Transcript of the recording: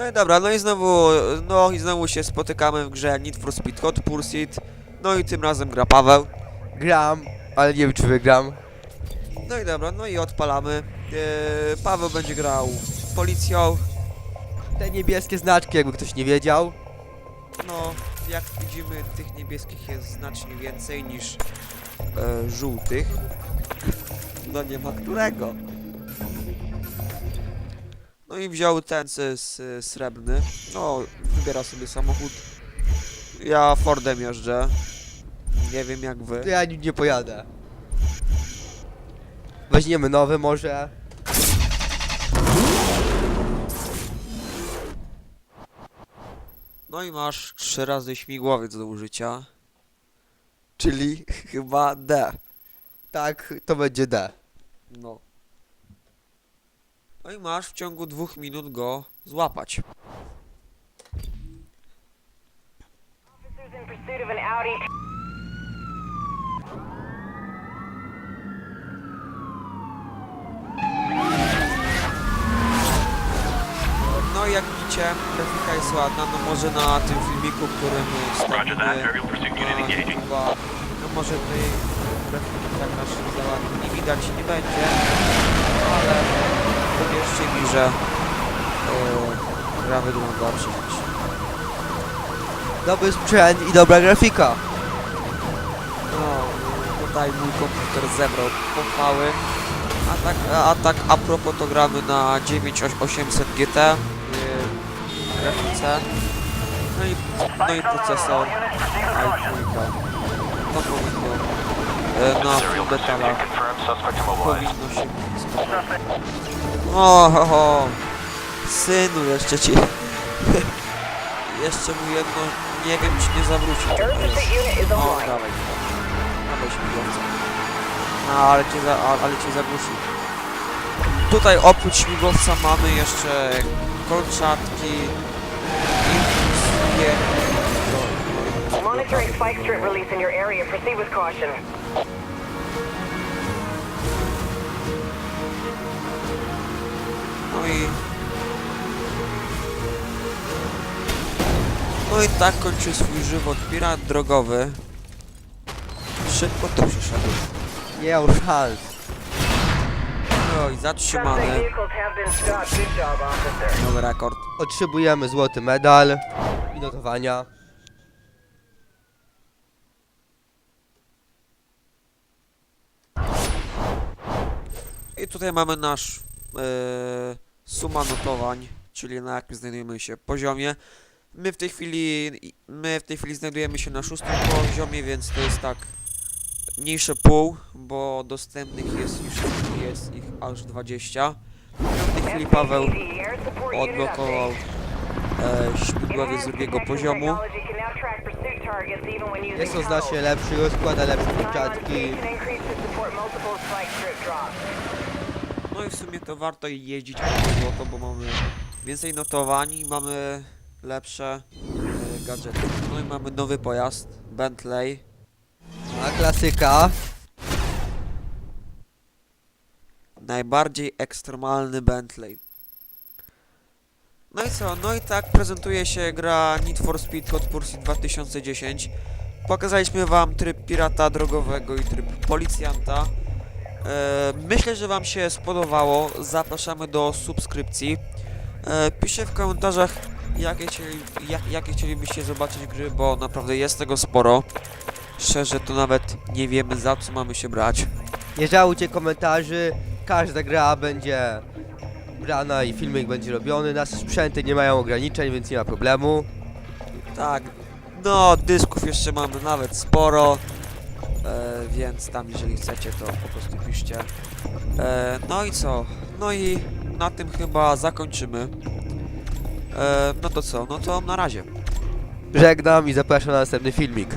No i dobra, no i znowu, no i znowu się spotykamy w grze Need for Speed Hot Pursuit. No i tym razem gra Paweł. Gram, ale nie wiem czy wygram. No i dobra, no i odpalamy. Eee, Paweł będzie grał policją. Te niebieskie znaczki, jakby ktoś nie wiedział. No, jak widzimy, tych niebieskich jest znacznie więcej niż e, żółtych. No nie ma którego. No i wziął ten srebrny. No, wybiera sobie samochód. Ja Fordem jeżdżę. Nie wiem jak wy. To ja nim nie pojadę. Weźmiemy nowy może. No i masz trzy razy śmigłowiec do użycia. Czyli chyba D. Tak, to będzie D. No. No i masz w ciągu dwóch minut go złapać. No i jak widzicie, grafika jest ładna, no może na tym filmiku, którym wstawimy. YouTube'a, no może tej grafiki tak aż za ładnie nie widać nie będzie, że e, gra wygląda przecież. Dobry sprzęt i dobra grafika. No, tutaj mój komputer zebrał pochwały. A tak, a tak a propos to gramy na 9800 GT yy, grafice. No i, no i procesor i2. To powinno e, na full detalach. Powinno się spodobać. O, ho, ho. synu, jeszcze ci. jeszcze mu jedno, nie wiem czy nie is O, dawaj. Dawaj śmigłowca. No, ale cię, za, ale cię zagłuszył. Tutaj oprócz śmigłowca mamy jeszcze kolczatki, impulsuje. Monitoring spike strip release in your area. Proceed with caution. No i tak kończy swój żywot pirat drogowy. Szybko to przyszedł. Nie miał szans. No i zatrzymany. Nowy rekord. Otrzymujemy złoty medal i notowania. I tutaj mamy nasz e, suma notowań, czyli na jakim znajdujemy się poziomie. My w tej chwili my w tej chwili znajdujemy się na szóstym poziomie, więc to jest tak mniejsze pół, bo dostępnych jest już jest ich aż 20. W tej chwili Paweł odblokował e, śmigłowiec z drugiego poziomu. Jest to znacznie lepszy, rozkłada lepsze drops. No i w sumie to warto jeździć po złoto, bo mamy więcej notowań i mamy lepsze e, gadżety. No i mamy nowy pojazd, Bentley. A klasyka. Najbardziej ekstremalny Bentley. No i co? No i tak prezentuje się gra Need for Speed Hot Pursuit 2010. Pokazaliśmy wam tryb pirata drogowego i tryb policjanta. E, myślę, że wam się spodobało. Zapraszamy do subskrypcji. E, piszcie w komentarzach, jakie, chcieli, jak, jakie chcielibyście zobaczyć gry, bo naprawdę jest tego sporo. Szczerze to nawet nie wiemy za co mamy się brać. Nie żałujcie komentarzy. Każda gra będzie brana i filmik będzie robiony. Nasze sprzęty nie mają ograniczeń, więc nie ma problemu. Tak, no dysków jeszcze mamy nawet sporo, e, więc tam jeżeli chcecie to po prostu piszcie. E, no i co? No i na tym chyba zakończymy. E, no to co? No to na razie. Żegnam i zapraszam na następny filmik.